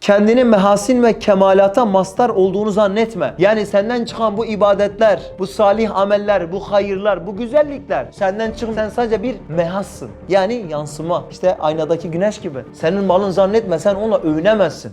Kendini mehasin ve kemalata mastar olduğunu zannetme. Yani senden çıkan bu ibadetler, bu salih ameller, bu hayırlar, bu güzellikler senden çıkan sen sadece bir mehassın. Yani yansıma. İşte aynadaki güneş gibi. Senin malın zannetme sen onunla övünemezsin.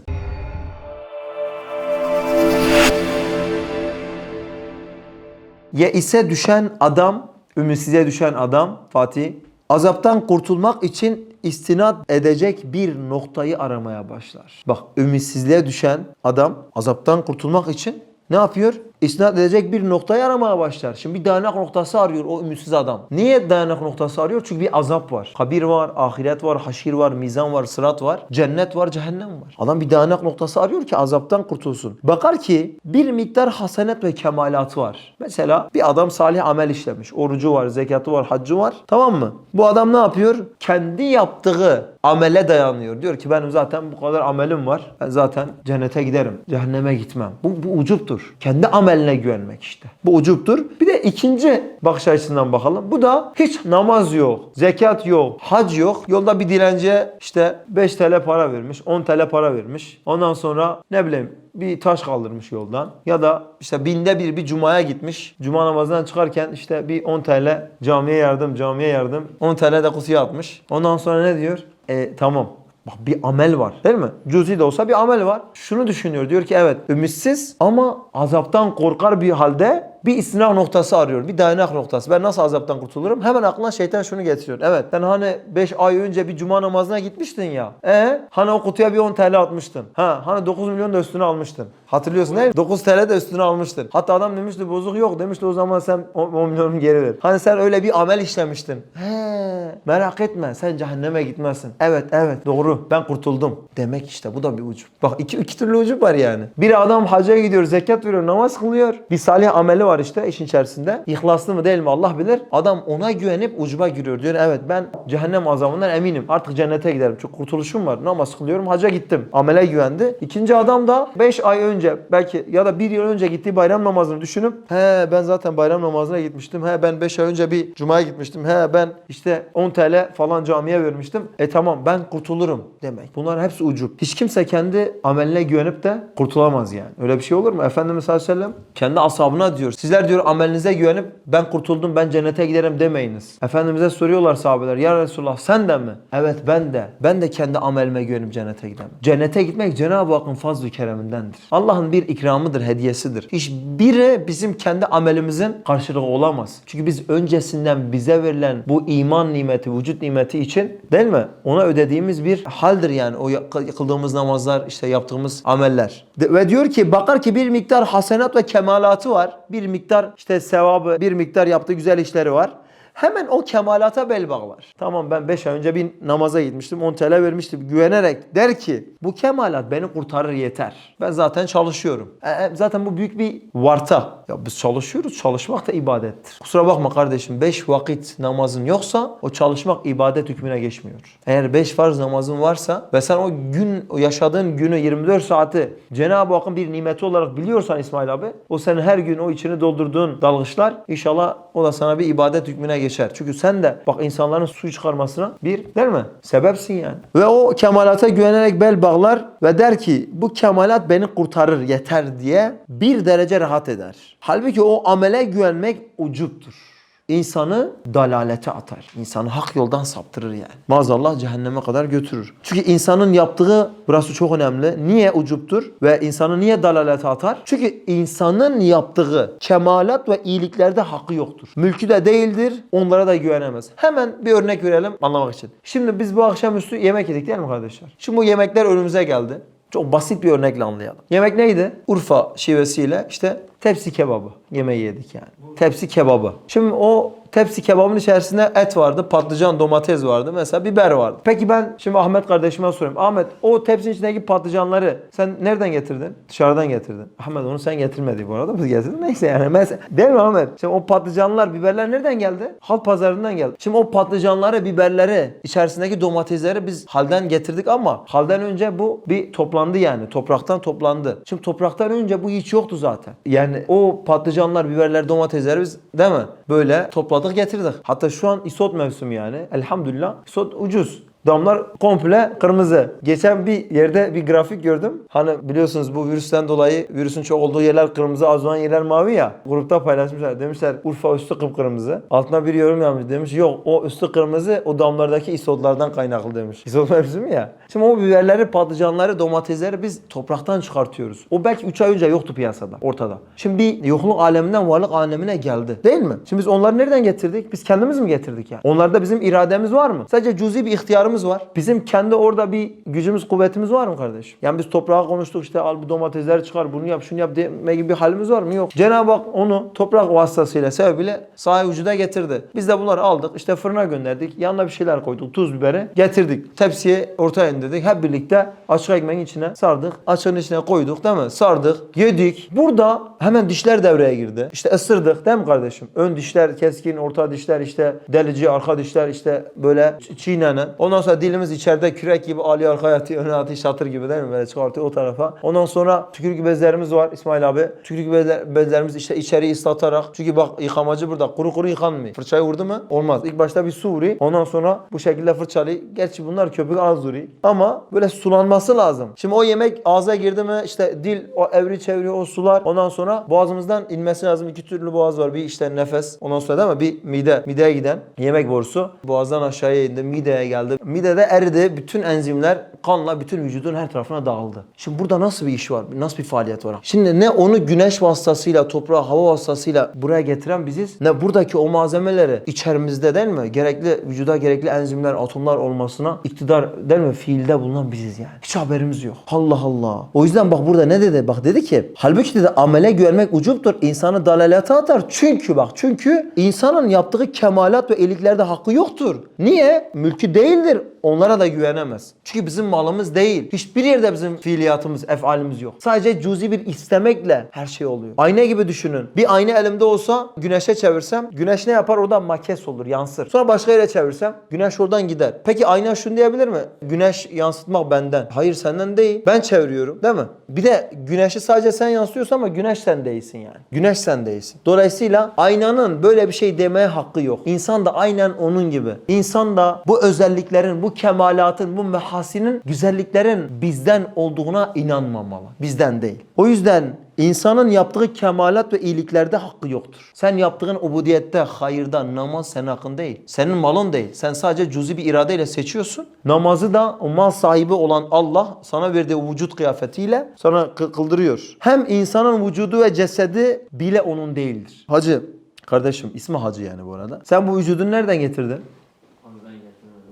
Yeise düşen adam, ümitsize düşen adam Fatih, azaptan kurtulmak için istinad edecek bir noktayı aramaya başlar. Bak ümitsizliğe düşen adam azaptan kurtulmak için ne yapıyor? İstinad edecek bir noktayı aramaya başlar. Şimdi bir dayanak noktası arıyor o ümitsiz adam. Niye dayanak noktası arıyor? Çünkü bir azap var. Kabir var, ahiret var, haşir var, mizan var, sırat var, cennet var, cehennem var. Adam bir dayanak noktası arıyor ki azaptan kurtulsun. Bakar ki bir miktar hasenet ve kemalat var. Mesela bir adam salih amel işlemiş. Orucu var, zekatı var, haccı var. Tamam mı? Bu adam ne yapıyor? Kendi yaptığı amele dayanıyor. Diyor ki benim zaten bu kadar amelim var. Ben zaten cennete giderim. Cehenneme gitmem. Bu, bu ucuptur. Kendi ameline güvenmek işte. Bu ucuptur. Bir de ikinci bakış açısından bakalım. Bu da hiç namaz yok, zekat yok, hac yok. Yolda bir dilenciye işte 5 TL para vermiş, 10 TL para vermiş. Ondan sonra ne bileyim bir taş kaldırmış yoldan. Ya da işte binde bir bir cumaya gitmiş. Cuma namazından çıkarken işte bir 10 TL camiye yardım, camiye yardım. 10 TL de kutuya atmış. Ondan sonra ne diyor? E tamam. Bak bir amel var değil mi? Cüzi de olsa bir amel var. Şunu düşünüyor diyor ki evet ümitsiz ama azaptan korkar bir halde bir istinaf noktası arıyor. Bir dayanak noktası. Ben nasıl azaptan kurtulurum? Hemen aklına şeytan şunu getiriyor. Evet sen hani 5 ay önce bir cuma namazına gitmiştin ya. E hani o kutuya bir 10 TL atmıştın. Ha hani 9 milyon da üstüne almıştın. Hatırlıyorsun değil mi? 9 TL de üstüne almıştın. Hatta adam demişti bozuk yok demişti o zaman sen 10, 10 milyonu geri ver. Hani sen öyle bir amel işlemiştin. He merak etme sen cehenneme gitmezsin. Evet evet doğru ben kurtuldum. Demek işte bu da bir ucu. Bak iki, iki türlü ucu var yani. Bir adam hacca gidiyor, zekat veriyor, namaz kılıyor. Bir salih ameli var işte işin içerisinde. İhlaslı mı değil mi Allah bilir. Adam ona güvenip ucuba giriyor. Diyor evet ben cehennem azabından eminim. Artık cennete giderim. Çünkü kurtuluşum var. Namaz kılıyorum, hacca gittim. Amele güvendi. İkinci adam da 5 ay önce belki ya da bir yıl önce gittiği bayram namazını düşünüp he ben zaten bayram namazına gitmiştim. He ben 5 ay önce bir cumaya gitmiştim. He ben işte 10 TL falan camiye vermiştim. E tamam ben kurtulurum demek. Bunlar hepsi ucup. Hiç kimse kendi ameline güvenip de kurtulamaz yani. Öyle bir şey olur mu? Efendimiz sallallahu aleyhi ve sellem kendi ashabına diyor. Sizler diyor amelinize güvenip ben kurtuldum ben cennete giderim demeyiniz. Efendimiz'e soruyorlar sahabeler. Ya Resulullah sen de mi? Evet ben de. Ben de kendi amelime güvenip cennete gidemem. Cennete gitmek Cenab-ı Hakk'ın fazl-ı keremindendir. Allah'ın bir ikramıdır, hediyesidir. Hiçbiri bizim kendi amelimizin karşılığı olamaz. Çünkü biz öncesinden bize verilen bu iman nimeti, vücut nimeti için değil mi? Ona ödediğimiz bir haldir yani. O kıldığımız namazlar, işte yaptığımız ameller. Ve diyor ki bakar ki bir miktar hasenat ve kemalatı var. Bir miktar işte sevabı, bir miktar yaptığı güzel işleri var. Hemen o kemalata bel bağlar. Tamam ben 5 ay önce bir namaza gitmiştim. 10 TL vermiştim. Güvenerek der ki bu kemalat beni kurtarır yeter. Ben zaten çalışıyorum. E, e, zaten bu büyük bir varta. Ya biz çalışıyoruz. Çalışmak da ibadettir. Kusura bakma kardeşim 5 vakit namazın yoksa o çalışmak ibadet hükmüne geçmiyor. Eğer 5 farz namazın varsa ve sen o gün o yaşadığın günü 24 saati Cenab-ı Hakk'ın bir nimeti olarak biliyorsan İsmail abi o senin her gün o içini doldurduğun dalgıçlar inşallah o da sana bir ibadet hükmüne geçer. Çünkü sen de bak insanların su çıkarmasına bir değil mi? Sebepsin yani. Ve o kemalata güvenerek bel bağlar ve der ki bu kemalat beni kurtarır yeter diye bir derece rahat eder. Halbuki o amele güvenmek ucuptur insanı dalalete atar. İnsanı hak yoldan saptırır yani. Maazallah cehenneme kadar götürür. Çünkü insanın yaptığı burası çok önemli. Niye ucuptur ve insanı niye dalalete atar? Çünkü insanın yaptığı kemalat ve iyiliklerde hakkı yoktur. Mülkü de değildir. Onlara da güvenemez. Hemen bir örnek verelim anlamak için. Şimdi biz bu akşamüstü yemek yedik değil mi kardeşler? Şimdi bu yemekler önümüze geldi. Çok basit bir örnekle anlayalım. Yemek neydi? Urfa şivesiyle işte tepsi kebabı yemeği yedik yani. Tepsi kebabı. Şimdi o tepsi kebabın içerisinde et vardı, patlıcan, domates vardı, mesela biber vardı. Peki ben şimdi Ahmet kardeşime sorayım. Ahmet o tepsinin içindeki patlıcanları sen nereden getirdin? Dışarıdan getirdin. Ahmet onu sen getirmedi bu arada. Biz getirdik. Neyse yani. Mesela, değil mi Ahmet? Şimdi o patlıcanlar, biberler nereden geldi? Halk pazarından geldi. Şimdi o patlıcanları, biberleri, içerisindeki domatesleri biz halden getirdik ama halden önce bu bir toplandı yani. Topraktan toplandı. Şimdi topraktan önce bu hiç yoktu zaten. Yani o patlıcanlar, biberler, domatesleri biz değil mi? Böyle topladık getirdik. Hatta şu an isot mevsimi yani. Elhamdülillah isot ucuz. Damlar komple kırmızı. Geçen bir yerde bir grafik gördüm. Hani biliyorsunuz bu virüsten dolayı virüsün çok olduğu yerler kırmızı, az olan yerler mavi ya. Grupta paylaşmışlar. Demişler Urfa üstü kıpkırmızı. Altına bir yorum yapmış. Demiş yok o üstü kırmızı o damlardaki isotlardan kaynaklı demiş. İsot mevzu mu ya? Şimdi o biberleri, patlıcanları, domatesleri biz topraktan çıkartıyoruz. O belki 3 ay önce yoktu piyasada, ortada. Şimdi bir yokluk aleminden varlık alemine geldi. Değil mi? Şimdi biz onları nereden getirdik? Biz kendimiz mi getirdik yani? Onlarda bizim irademiz var mı? Sadece cüzi bir ihtiyarımız var. Bizim kendi orada bir gücümüz, kuvvetimiz var mı kardeşim? Yani biz toprağa konuştuk işte al bu domatesleri çıkar, bunu yap, şunu yap deme gibi bir halimiz var mı? Yok. Cenab-ı Hak onu toprak vasıtasıyla, sebebiyle sahi vücuda getirdi. Biz de bunları aldık, işte fırına gönderdik, yanına bir şeyler koyduk, tuz biberi getirdik. Tepsiye ortaya indirdik. Hep birlikte açık ekmeğin içine sardık. Açığın içine koyduk değil mi? Sardık, yedik. Burada hemen dişler devreye girdi. İşte ısırdık değil mi kardeşim? Ön dişler keskin, orta dişler işte delici, arka dişler işte böyle çiğnenen. Ondan sonra dilimiz içeride kürek gibi alıyor arkaya atıyor, öne atıyor, şatır gibi değil mi? Böyle çıkartıyor o tarafa. Ondan sonra tükürük bezlerimiz var İsmail abi. Tükürük bezler- bezlerimiz işte içeriği ıslatarak. Çünkü bak yıkamacı burada. Kuru kuru yıkanmıyor. Fırçayı vurdu mu? Olmaz. İlk başta bir su vuruyor. Ondan sonra bu şekilde fırçalıyor. Gerçi bunlar köpük az vuruyor. Ama böyle sulanması lazım. Şimdi o yemek ağza girdi mi işte dil o evri çeviriyor o sular. Ondan sonra boğazımızdan inmesi lazım. İki türlü boğaz var. Bir işte nefes. Ondan sonra değil mi? Bir mide. Mideye giden yemek borusu. Boğazdan aşağıya indi. Mideye geldi. Midede eridi. Bütün enzimler kanla bütün vücudun her tarafına dağıldı. Şimdi burada nasıl bir iş var? Nasıl bir faaliyet var? Şimdi ne onu güneş vasıtasıyla, toprağa, hava vasıtasıyla buraya getiren biziz. Ne buradaki o malzemeleri içerimizde değil mi? Gerekli vücuda gerekli enzimler, atomlar olmasına iktidar değil mi? Fiilde bulunan biziz yani. Hiç haberimiz yok. Allah Allah. O yüzden bak burada ne dedi? Bak dedi ki halbuki dedi amele güvenmek ucuptur. İnsanı dalalete atar. Çünkü bak çünkü insanın yaptığı kemalat ve iyiliklerde hakkı yoktur. Niye? Mülkü değildir. Onlara da güvenemez. Çünkü bizim malımız değil. Hiçbir yerde bizim fiiliyatımız, efalimiz yok. Sadece cüzi bir istemekle her şey oluyor. Ayna gibi düşünün. Bir ayna elimde olsa güneşe çevirsem güneş ne yapar? Oradan makes olur, yansır. Sonra başka yere çevirsem güneş oradan gider. Peki ayna şunu diyebilir mi? Güneş yansıtmak benden. Hayır senden değil. Ben çeviriyorum değil mi? Bir de güneşi sadece sen yansıtıyorsun ama güneş sen değilsin yani. Güneş sen değilsin. Dolayısıyla aynanın böyle bir şey demeye hakkı yok. İnsan da aynen onun gibi. İnsan da bu özelliklerin, bu kemalatın, bu mehasinin, güzelliklerin bizden olduğuna inanmamalı. Bizden değil. O yüzden İnsanın yaptığı kemalat ve iyiliklerde hakkı yoktur. Sen yaptığın ubudiyette, hayırda, namaz senin hakkın değil. Senin malın değil. Sen sadece cüzi bir iradeyle seçiyorsun. Namazı da o mal sahibi olan Allah sana verdiği vücut kıyafetiyle sana kı- kıldırıyor. Hem insanın vücudu ve cesedi bile onun değildir. Hacı, kardeşim ismi Hacı yani bu arada. Sen bu vücudunu nereden getirdin?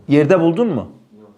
Yerde buldun mu?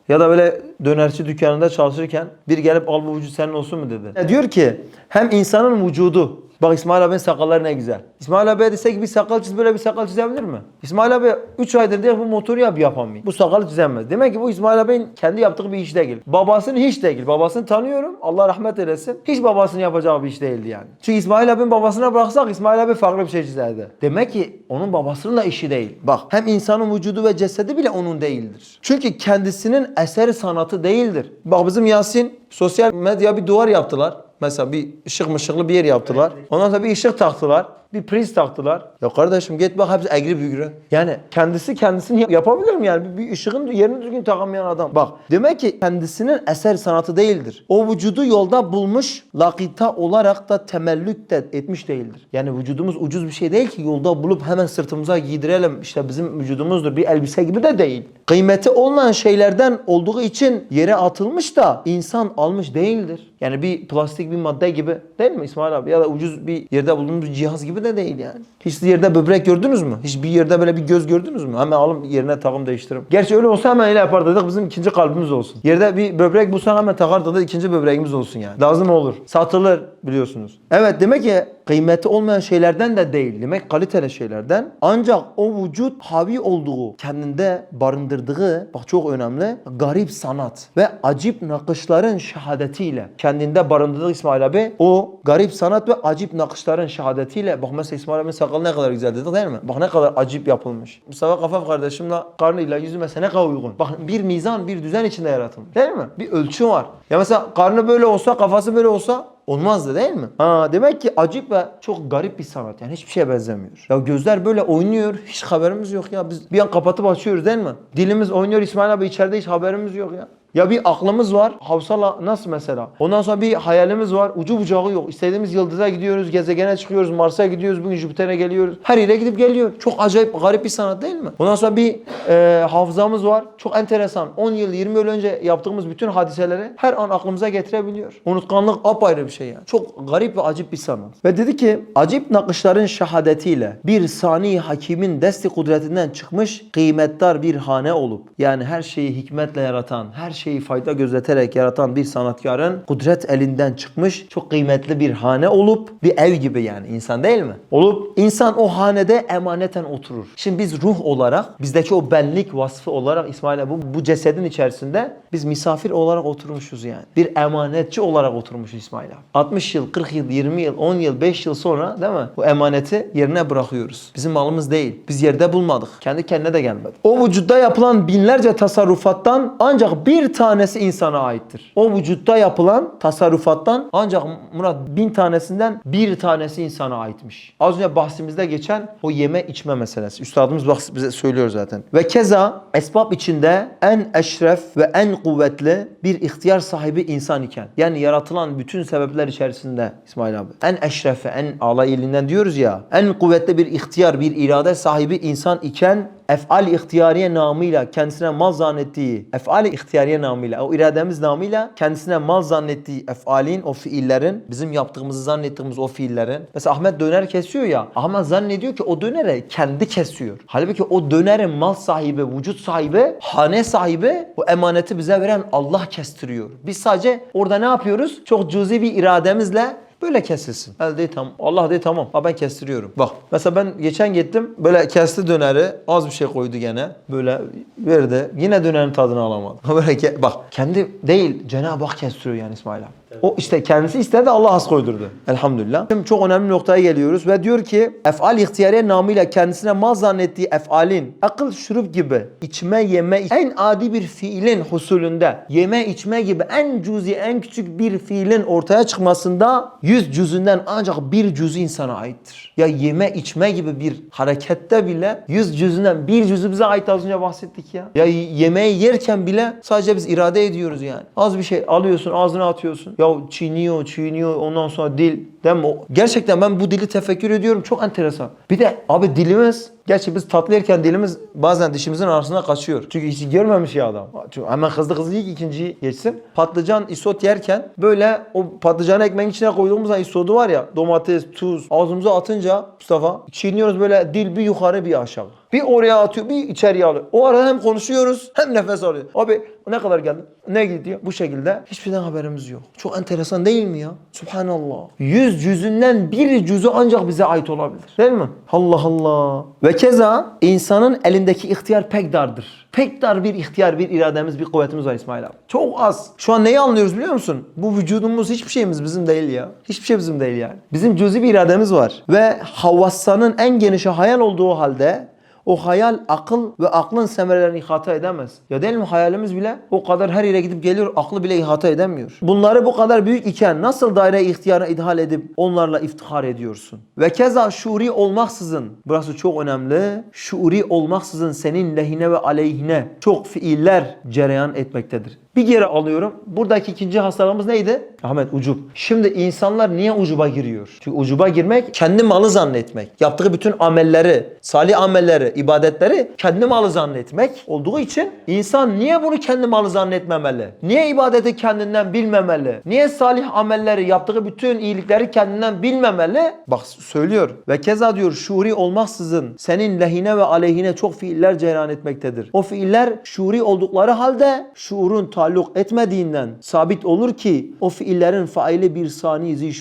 Ya da böyle dönerci dükkanında çalışırken bir gelip al bu vücut senin olsun mu dedi. E diyor ki hem insanın vücudu Bak İsmail abinin sakalları ne güzel. İsmail abiye desek bir sakal çiz böyle bir sakal çizebilir mi? İsmail abi 3 aydır diyor bu motoru yap yapamıyor. Bu sakalı çizemez. Demek ki bu İsmail abinin kendi yaptığı bir iş değil. Babasının hiç değil. Babasını tanıyorum. Allah rahmet eylesin. Hiç babasının yapacağı bir iş değildi yani. Çünkü İsmail abinin babasına bıraksak İsmail abi farklı bir şey çizerdi. Demek ki onun babasının da işi değil. Bak hem insanın vücudu ve cesedi bile onun değildir. Çünkü kendisinin eseri sanatı değildir. Bak bizim Yasin sosyal medya bir duvar yaptılar. Mesela bir ışık mışıklı bir yer yaptılar. Ondan sonra bir ışık taktılar. Bir priz taktılar. Ya kardeşim git bak hepsi egri bügürü. Yani kendisi kendisini yapabilir mi yani? Bir, ışığın yerini düzgün takamayan adam. Bak demek ki kendisinin eser sanatı değildir. O vücudu yolda bulmuş, lakita olarak da temellük de etmiş değildir. Yani vücudumuz ucuz bir şey değil ki yolda bulup hemen sırtımıza giydirelim. İşte bizim vücudumuzdur bir elbise gibi de değil. Kıymeti olmayan şeylerden olduğu için yere atılmış da insan almış değildir. Yani bir plastik bir madde gibi değil mi İsmail abi? Ya da ucuz bir yerde bulunduğumuz bir cihaz gibi de değil yani. Hiç yerde böbrek gördünüz mü? Hiç bir yerde böyle bir göz gördünüz mü? Hemen alın yerine takım değiştirin. Gerçi öyle olsa hemen öyle yapar dedik bizim ikinci kalbimiz olsun. Yerde bir böbrek bulsa hemen takar dedik ikinci böbreğimiz olsun yani. Lazım olur. Satılır biliyorsunuz. Evet demek ki kıymeti olmayan şeylerden de değil. Demek kaliteli şeylerden. Ancak o vücut havi olduğu, kendinde barındırdığı, bak çok önemli, garip sanat ve acip nakışların şehadetiyle kendinde barındırdığı İsmail abi o garip sanat ve acip nakışların şehadetiyle bak mesela İsmail abinin sakalı ne kadar güzel dedik değil mi? Bak ne kadar acip yapılmış. Mustafa Kafaf kardeşimle karnıyla yüzü mesela ne kadar uygun. Bak bir mizan, bir düzen içinde yaratılmış. Değil mi? Bir ölçü var. Ya mesela karnı böyle olsa, kafası böyle olsa olmazdı değil mi? Ha, demek ki acip ve çok garip bir sanat yani hiçbir şeye benzemiyor. Ya gözler böyle oynuyor hiç haberimiz yok ya biz bir an kapatıp açıyoruz değil mi? Dilimiz oynuyor İsmail abi içeride hiç haberimiz yok ya. Ya bir aklımız var. Havsala nasıl mesela? Ondan sonra bir hayalimiz var. Ucu bucağı yok. İstediğimiz yıldıza gidiyoruz, gezegene çıkıyoruz, Mars'a gidiyoruz, bugün Jüpiter'e geliyoruz. Her yere gidip geliyor. Çok acayip, garip bir sanat değil mi? Ondan sonra bir e, hafızamız var. Çok enteresan. 10 yıl, 20 yıl önce yaptığımız bütün hadiseleri her an aklımıza getirebiliyor. Unutkanlık apayrı bir şey yani. Çok garip ve acip bir sanat. Ve dedi ki, acip nakışların şehadetiyle bir sani hakimin desti kudretinden çıkmış kıymetdar bir hane olup yani her şeyi hikmetle yaratan, her şeyi fayda gözeterek yaratan bir sanatkarın kudret elinden çıkmış çok kıymetli bir hane olup bir ev gibi yani insan değil mi? Olup insan o hanede emaneten oturur. Şimdi biz ruh olarak bizdeki o benlik vasfı olarak İsmail bu, bu cesedin içerisinde biz misafir olarak oturmuşuz yani. Bir emanetçi olarak oturmuş İsmail abi. 60 yıl, 40 yıl, 20 yıl, 10 yıl, 5 yıl sonra değil mi? Bu emaneti yerine bırakıyoruz. Bizim malımız değil. Biz yerde bulmadık. Kendi kendine de gelmedi. O vücutta yapılan binlerce tasarrufattan ancak bir tanesi insana aittir. O vücutta yapılan tasarrufattan ancak Murat bin tanesinden bir tanesi insana aitmiş. Az önce bahsimizde geçen o yeme içme meselesi. Üstadımız bize söylüyor zaten. Ve keza esbab içinde en eşref ve en kuvvetli bir ihtiyar sahibi insan iken. Yani yaratılan bütün sebepler içerisinde İsmail abi. En eşrefe, en ala ilinden diyoruz ya. En kuvvetli bir ihtiyar, bir irade sahibi insan iken efal ihtiyariye namıyla kendisine mal zannettiği, efal ihtiyariye namıyla, o irademiz namıyla kendisine mal zannettiği efalin, o fiillerin, bizim yaptığımızı zannettiğimiz o fiillerin. Mesela Ahmet döner kesiyor ya, Ahmet zannediyor ki o döneri kendi kesiyor. Halbuki o dönerin mal sahibi, vücut sahibi, hane sahibi, bu emaneti bize veren Allah kestiriyor. Biz sadece orada ne yapıyoruz? Çok cüzi bir irademizle Böyle kesilsin. El değil tamam. Allah değil tamam. Ha ben kestiriyorum. Bak mesela ben geçen gittim böyle kesti döneri az bir şey koydu gene. Böyle verdi. Yine dönerin tadını alamadım. Böyle ke- bak kendi değil Cenab-ı Hak kestiriyor yani İsmail abi. O işte kendisi istedi Allah az koydurdu. Elhamdülillah. Şimdi çok önemli noktaya geliyoruz ve diyor ki efal ihtiyariye namıyla kendisine mal zannettiği efalin akıl şurup gibi içme yeme en adi bir fiilin husulünde yeme içme gibi en cüzi en küçük bir fiilin ortaya çıkmasında yüz cüzünden ancak bir cüzü insana aittir. Ya yeme içme gibi bir harekette bile yüz cüzünden bir cüzü bize ait az önce bahsettik ya. Ya yemeği yerken bile sadece biz irade ediyoruz yani. Az bir şey alıyorsun ağzına atıyorsun. Ya çiğniyor çiğniyor ondan sonra dil değil mi? Gerçekten ben bu dili tefekkür ediyorum çok enteresan. Bir de abi dilimiz Gerçi biz tatlı yerken dilimiz bazen dişimizin arasına kaçıyor. Çünkü hiç görmemiş ya adam. Çünkü hemen hızlı hızlı ilk ikinciyi geçsin. Patlıcan isot yerken böyle o patlıcanı ekmeğin içine koyduğumuz isotu var ya domates, tuz ağzımıza atınca Mustafa çiğniyoruz böyle dil bir yukarı bir aşağı. Bir oraya atıyor bir içeriye alıyor. O arada hem konuşuyoruz hem nefes alıyor. Abi ne kadar geldi? Ne gidiyor? Bu şekilde hiçbir şeyden haberimiz yok. Çok enteresan değil mi ya? Subhanallah. Yüz cüzünden bir cüzü ancak bize ait olabilir. Değil mi? Allah Allah. Ve keza insanın elindeki ihtiyar pek dardır. Pek dar bir ihtiyar, bir irademiz, bir kuvvetimiz var İsmail abi. Çok az. Şu an neyi anlıyoruz biliyor musun? Bu vücudumuz hiçbir şeyimiz bizim değil ya. Hiçbir şey bizim değil yani. Bizim cüzi bir irademiz var. Ve havassanın en genişe hayal olduğu halde o hayal akıl ve aklın semerelerini ihata edemez. Ya değil mi hayalimiz bile o kadar her yere gidip geliyor aklı bile ihata edemiyor. Bunları bu kadar büyük iken nasıl daire ihtiyara idhal edip onlarla iftihar ediyorsun? Ve keza şuuri olmaksızın burası çok önemli. Şuuri olmaksızın senin lehine ve aleyhine çok fiiller cereyan etmektedir. Bir geri alıyorum. Buradaki ikinci hastalığımız neydi? Ahmet ucub. Şimdi insanlar niye ucuba giriyor? Çünkü ucuba girmek kendi malı zannetmek. Yaptığı bütün amelleri, salih amelleri, ibadetleri kendi malı zannetmek olduğu için insan niye bunu kendi malı zannetmemeli? Niye ibadeti kendinden bilmemeli? Niye salih amelleri, yaptığı bütün iyilikleri kendinden bilmemeli? Bak söylüyor. Ve keza diyor şuuri olmaksızın senin lehine ve aleyhine çok fiiller cereyan etmektedir. O fiiller şuuri oldukları halde şuurun taalluk etmediğinden sabit olur ki o fiillerin faili bir sani zi.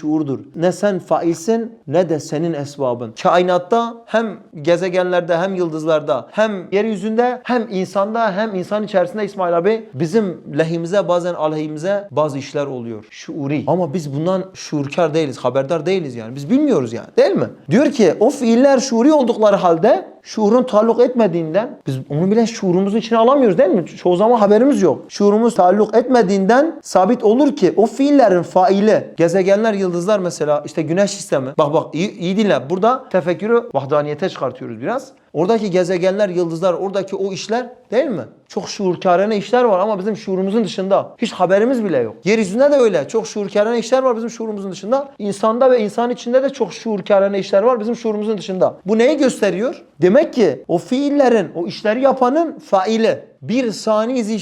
Ne sen failsin ne de senin esbabın. Kainatta hem gezegenlerde hem yıldızlarda hem yeryüzünde hem insanda hem insan içerisinde İsmail abi bizim lehimize bazen aleyhimize bazı işler oluyor. Şuuri. Ama biz bundan şuurkar değiliz, haberdar değiliz yani. Biz bilmiyoruz yani değil mi? Diyor ki o fiiller şuuri oldukları halde şuurun taalluk etmediğinden biz onu bile şuurumuzun içine alamıyoruz değil mi? Çoğu zaman haberimiz yok. Şuurumuz taalluk etmediğinden sabit olur ki o fiillerin faili gezegenler, yıldızlar mesela işte güneş sistemi. Bak bak iyi, iyi dinle. Burada tefekkürü vahdaniyete çıkartıyoruz biraz. Oradaki gezegenler, yıldızlar, oradaki o işler değil mi? Çok şuurkârane işler var ama bizim şuurumuzun dışında. Hiç haberimiz bile yok. Yeryüzünde de öyle. Çok şuurkârane işler var bizim şuurumuzun dışında. İnsanda ve insan içinde de çok şuurkârane işler var bizim şuurumuzun dışında. Bu neyi gösteriyor? Demek ki o fiillerin, o işleri yapanın faili bir sani zi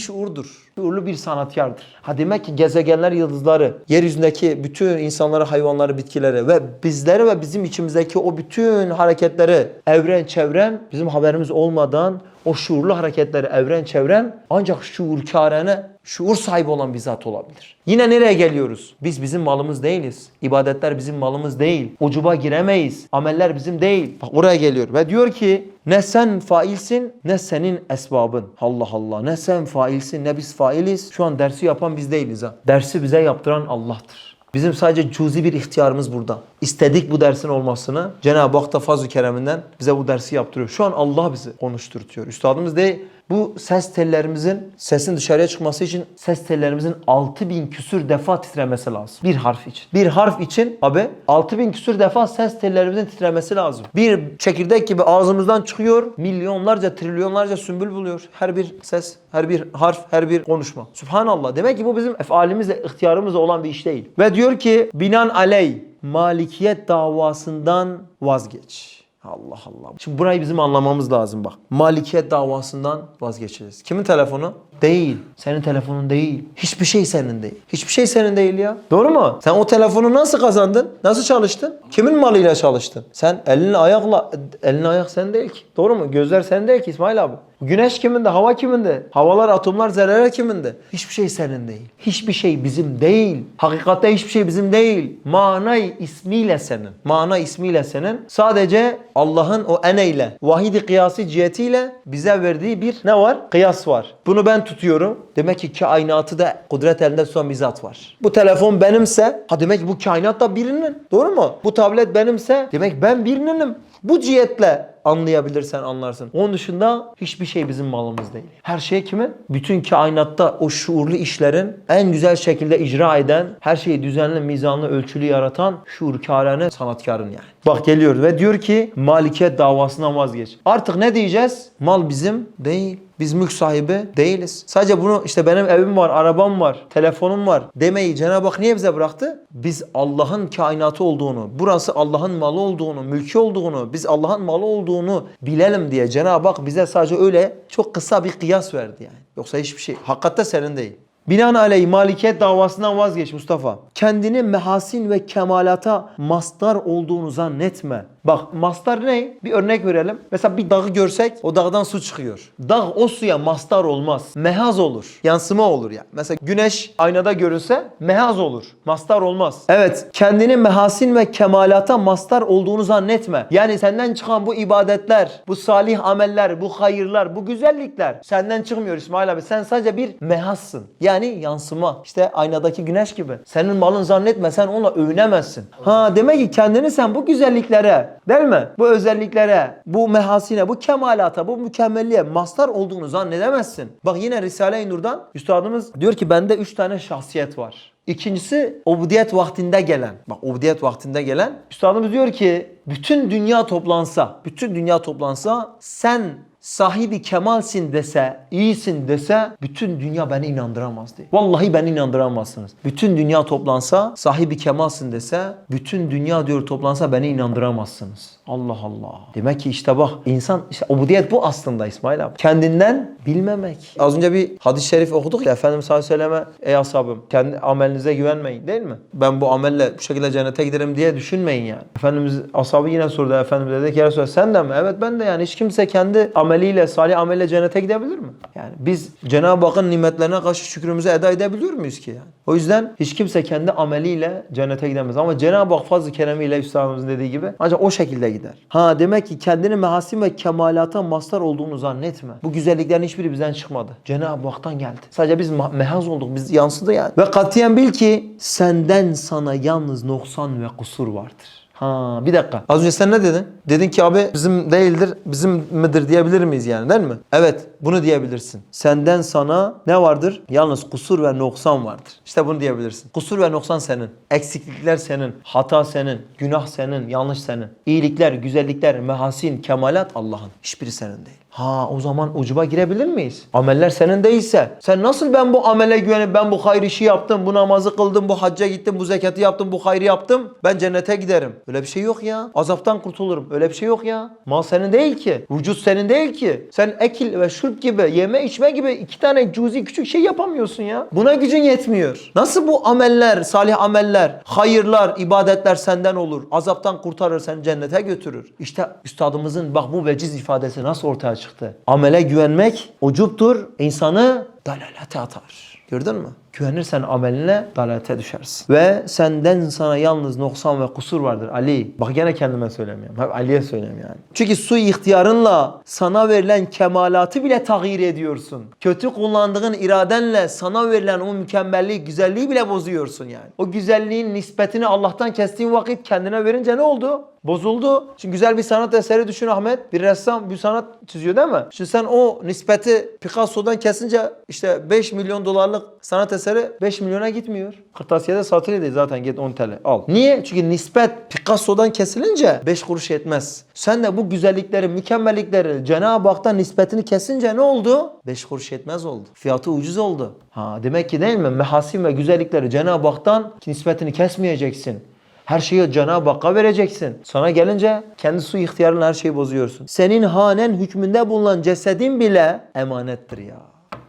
Şuurlu bir sanatkardır. Ha demek ki gezegenler, yıldızları, yeryüzündeki bütün insanları, hayvanları, bitkileri ve bizleri ve bizim içimizdeki o bütün hareketleri evren, çevren bizim haberimiz olmadan o şuurlu hareketleri evren, çevren ancak şuurkârene, şuur sahibi olan bir zat olabilir. Yine nereye geliyoruz? Biz bizim malımız değiliz. İbadetler bizim malımız değil. Ucuba giremeyiz. Ameller bizim değil. Bak oraya geliyor ve diyor ki ne sen failsin ne senin esbabın. Allah Allah. Ne sen failsin ne biz failiz. Şu an dersi yapan biz değiliz ha. Dersi bize yaptıran Allah'tır. Bizim sadece cüzi bir ihtiyarımız burada. İstedik bu dersin olmasını. Cenab-ı Hak da fazl-ı kereminden bize bu dersi yaptırıyor. Şu an Allah bizi konuşturtuyor. Üstadımız değil. Bu ses tellerimizin, sesin dışarıya çıkması için ses tellerimizin 6000 küsür defa titremesi lazım. Bir harf için. Bir harf için abi 6000 küsür defa ses tellerimizin titremesi lazım. Bir çekirdek gibi ağzımızdan çıkıyor, milyonlarca, trilyonlarca sümbül buluyor. Her bir ses, her bir harf, her bir konuşma. Subhanallah. Demek ki bu bizim efalimizle, ihtiyarımızla olan bir iş değil. Ve diyor ki binan aley malikiyet davasından vazgeç. Allah Allah. Şimdi burayı bizim anlamamız lazım bak. Malikiyet davasından vazgeçeceğiz. Kimin telefonu? Değil. Senin telefonun değil. Hiçbir şey senin değil. Hiçbir şey senin değil ya. Doğru mu? Sen o telefonu nasıl kazandın? Nasıl çalıştın? Kimin malıyla çalıştın? Sen elinle ayakla, elinle ayak sen değil ki. Doğru mu? Gözler senin değil ki İsmail abi. Güneş kiminde? Hava kiminde? Havalar, atomlar, zerreler kiminde? Hiçbir şey senin değil. Hiçbir şey bizim değil. Hakikatte hiçbir şey bizim değil. Manay ismiyle senin. Mana ismiyle senin. Sadece Allah'ın o eneyle, vahidi kıyası cihetiyle bize verdiği bir ne var? Kıyas var. Bunu ben tutuyorum. Demek ki kainatı da kudret elinde tutan bir zat var. Bu telefon benimse, ha demek bu kainat da birinin. Doğru mu? Bu tablet benimse, demek ben birinim. Bu cihetle anlayabilirsen anlarsın. Onun dışında hiçbir şey bizim malımız değil. Her şey kimin? Bütün kainatta o şuurlu işlerin en güzel şekilde icra eden, her şeyi düzenli, mizanlı, ölçülü yaratan şuurkârane sanatkarın yani. Bak geliyor ve diyor ki malikiyet davasından vazgeç. Artık ne diyeceğiz? Mal bizim değil. Biz mülk sahibi değiliz. Sadece bunu işte benim evim var, arabam var, telefonum var demeyi Cenab-ı Hak niye bize bıraktı? Biz Allah'ın kainatı olduğunu, burası Allah'ın malı olduğunu, mülkü olduğunu, biz Allah'ın malı olduğunu bilelim diye Cenab-ı Hak bize sadece öyle çok kısa bir kıyas verdi yani. Yoksa hiçbir şey. Hakikatte senin değil. Binaenaleyh malikiyet davasından vazgeç Mustafa. Kendini mehasin ve kemalata mastar olduğunu zannetme. Bak mastar ne? Bir örnek verelim. Mesela bir dağı görsek o dağdan su çıkıyor. Dağ o suya mastar olmaz. Mehaz olur. Yansıma olur yani. Mesela güneş aynada görünse mehaz olur. Mastar olmaz. Evet kendini mehasin ve kemalata mastar olduğunu zannetme. Yani senden çıkan bu ibadetler, bu salih ameller, bu hayırlar, bu güzellikler senden çıkmıyor İsmail abi. Sen sadece bir mehazsın. Yani yansıma. İşte aynadaki güneş gibi. Senin malın zannetme. Sen onunla övünemezsin. Ha demek ki kendini sen bu güzelliklere değil mi? Bu özelliklere, bu mehasine, bu kemalata, bu mükemmelliğe mastar olduğunu zannedemezsin. Bak yine Risale-i Nur'dan üstadımız diyor ki bende üç tane şahsiyet var. İkincisi ubudiyet vaktinde gelen. Bak ubudiyet vaktinde gelen. Üstadımız diyor ki bütün dünya toplansa, bütün dünya toplansa sen sahibi kemalsin dese, iyisin dese bütün dünya beni inandıramaz diye. Vallahi beni inandıramazsınız. Bütün dünya toplansa, sahibi kemalsin dese, bütün dünya diyor toplansa beni inandıramazsınız. Allah Allah. Demek ki işte bak insan işte ubudiyet bu aslında İsmail abi. Kendinden bilmemek. Az önce bir hadis-i şerif okuduk ya Efendimiz sallallahu aleyhi ve selleme ey ashabım kendi amelinize güvenmeyin değil mi? Ben bu amelle bu şekilde cennete giderim diye düşünmeyin yani. Efendimiz ashabı yine sordu Efendimiz dedi ki ya Resulallah sen de mi? Evet ben de yani hiç kimse kendi ameliyle salih amelle cennete gidebilir mi? Yani biz Cenab-ı Hakk'ın nimetlerine karşı şükrümüzü eda edebiliyor muyuz ki yani? O yüzden hiç kimse kendi ameliyle cennete gidemez. Ama Cenab-ı Hak fazl-ı keremiyle Üstadımızın dediği gibi ancak o şekilde gider. Ha demek ki kendini mehasin ve kemalata mastar olduğunu zannetme. Bu güzelliklerin hiçbiri bizden çıkmadı. Cenab-ı Hak'tan geldi. Sadece biz mehaz olduk. Biz yansıdı yani. Ve katiyen bil ki senden sana yalnız noksan ve kusur vardır. Ha bir dakika. Az önce sen ne dedin? Dedin ki abi bizim değildir, bizim midir diyebilir miyiz yani değil mi? Evet bunu diyebilirsin. Senden sana ne vardır? Yalnız kusur ve noksan vardır. İşte bunu diyebilirsin. Kusur ve noksan senin. Eksiklikler senin. Hata senin. Günah senin. Yanlış senin. İyilikler, güzellikler, mehasin, kemalat Allah'ın. Hiçbiri senin değil. Ha o zaman ucuba girebilir miyiz? Ameller senin değilse. Sen nasıl ben bu amele güvenip ben bu hayır işi yaptım, bu namazı kıldım, bu hacca gittim, bu zekatı yaptım, bu hayrı yaptım. Ben cennete giderim. Öyle bir şey yok ya. Azaptan kurtulurum. Öyle bir şey yok ya. Mal senin değil ki. Vücut senin değil ki. Sen ekil ve şurp gibi, yeme içme gibi iki tane cüzi küçük şey yapamıyorsun ya. Buna gücün yetmiyor. Nasıl bu ameller, salih ameller, hayırlar, ibadetler senden olur. Azaptan kurtarır, seni cennete götürür. İşte üstadımızın bak bu veciz ifadesi nasıl ortaya çıktı. Amele güvenmek ucuptur. insanı dalalete atar. Gördün mü? Güvenirsen ameline dalalete düşersin. Ve senden sana yalnız noksan ve kusur vardır Ali. Bak gene kendime söylemiyorum. Hep Ali'ye söylüyorum yani. Çünkü su ihtiyarınla sana verilen kemalatı bile tahir ediyorsun. Kötü kullandığın iradenle sana verilen o mükemmelliği, güzelliği bile bozuyorsun yani. O güzelliğin nispetini Allah'tan kestiğin vakit kendine verince ne oldu? Bozuldu. Şimdi güzel bir sanat eseri düşün Ahmet. Bir ressam bir sanat çiziyor değil mi? Şimdi sen o nispeti Picasso'dan kesince işte 5 milyon dolarlık sanat eseri 5 milyona gitmiyor. Kırtasiyede satılıyor zaten git 10 TL al. Niye? Çünkü nispet Picasso'dan kesilince 5 kuruş etmez. Sen de bu güzellikleri, mükemmellikleri Cenab-ı Hak'tan nispetini kesince ne oldu? 5 kuruş etmez oldu. Fiyatı ucuz oldu. Ha demek ki değil mi? Mehasin ve güzellikleri Cenab-ı Hak'tan nispetini kesmeyeceksin. Her şeyi Cenab-ı Hakk'a vereceksin. Sana gelince kendi su ihtiyarınla her şeyi bozuyorsun. Senin hanen hükmünde bulunan cesedin bile emanettir ya.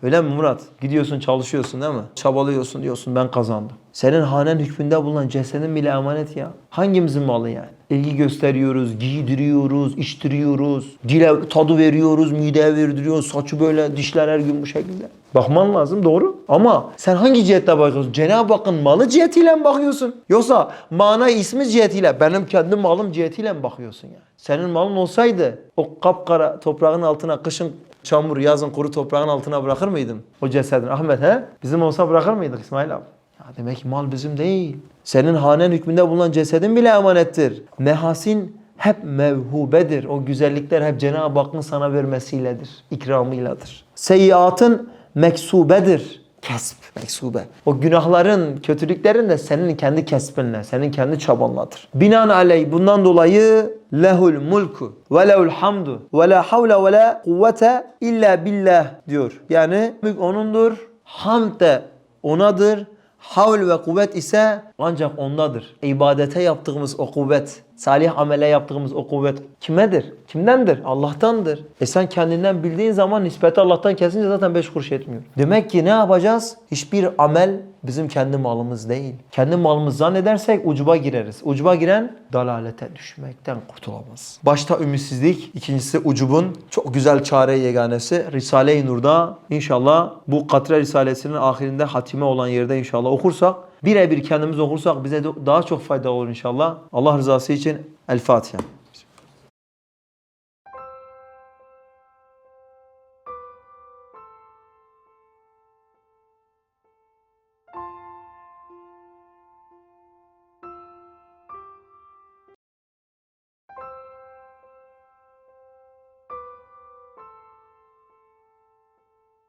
Öyle mi Murat? Gidiyorsun çalışıyorsun değil mi? Çabalıyorsun diyorsun ben kazandım. Senin hanen hükmünde bulunan cesedin bile emanet ya. Hangimizin malı yani? İlgi gösteriyoruz, giydiriyoruz, içtiriyoruz, dile tadı veriyoruz, mideye verdiriyoruz, saçı böyle dişler her gün bu şekilde. Bakman lazım doğru ama sen hangi cihette bakıyorsun? Cenab-ı Hakk'ın malı cihetiyle mi bakıyorsun? Yoksa mana ismi cihetiyle, benim kendi malım cihetiyle mi bakıyorsun yani? Senin malın olsaydı o kapkara toprağın altına kışın çamur, yazın kuru toprağın altına bırakır mıydın o cesedini? Ahmet he? Bizim olsa bırakır mıydık İsmail abi? Ya demek ki mal bizim değil. Senin hanen hükmünde bulunan cesedin bile emanettir. Mehasin hep mevhubedir. O güzellikler hep Cenab-ı Hakk'ın sana vermesiyledir. ikramıyladır. Seyyiatın meksubedir. Kesp, meksube. O günahların, kötülüklerin de senin kendi kesbinle, senin kendi çabanladır. Binaenaleyh bundan dolayı lehul mulku ve lehul hamdu ve la havle ve la kuvvete illa billah diyor. Yani mülk onundur, hamd de onadır, havl ve kuvvet ise ancak ondadır. İbadete yaptığımız o kuvvet, salih amele yaptığımız o kuvvet kimedir? Kimdendir? Allah'tandır. E sen kendinden bildiğin zaman nispeti Allah'tan kesince zaten beş kuruş etmiyor. Demek ki ne yapacağız? Hiçbir amel bizim kendi malımız değil. Kendi malımız zannedersek ucuba gireriz. Ucuba giren dalalete düşmekten kurtulamaz. Başta ümitsizlik, ikincisi ucubun çok güzel çare yeganesi Risale-i Nur'da inşallah bu Katre Risalesi'nin ahirinde hatime olan yerde inşallah okursak birebir kendimiz okursak bize daha çok fayda olur inşallah. Allah rızası için El Fatiha.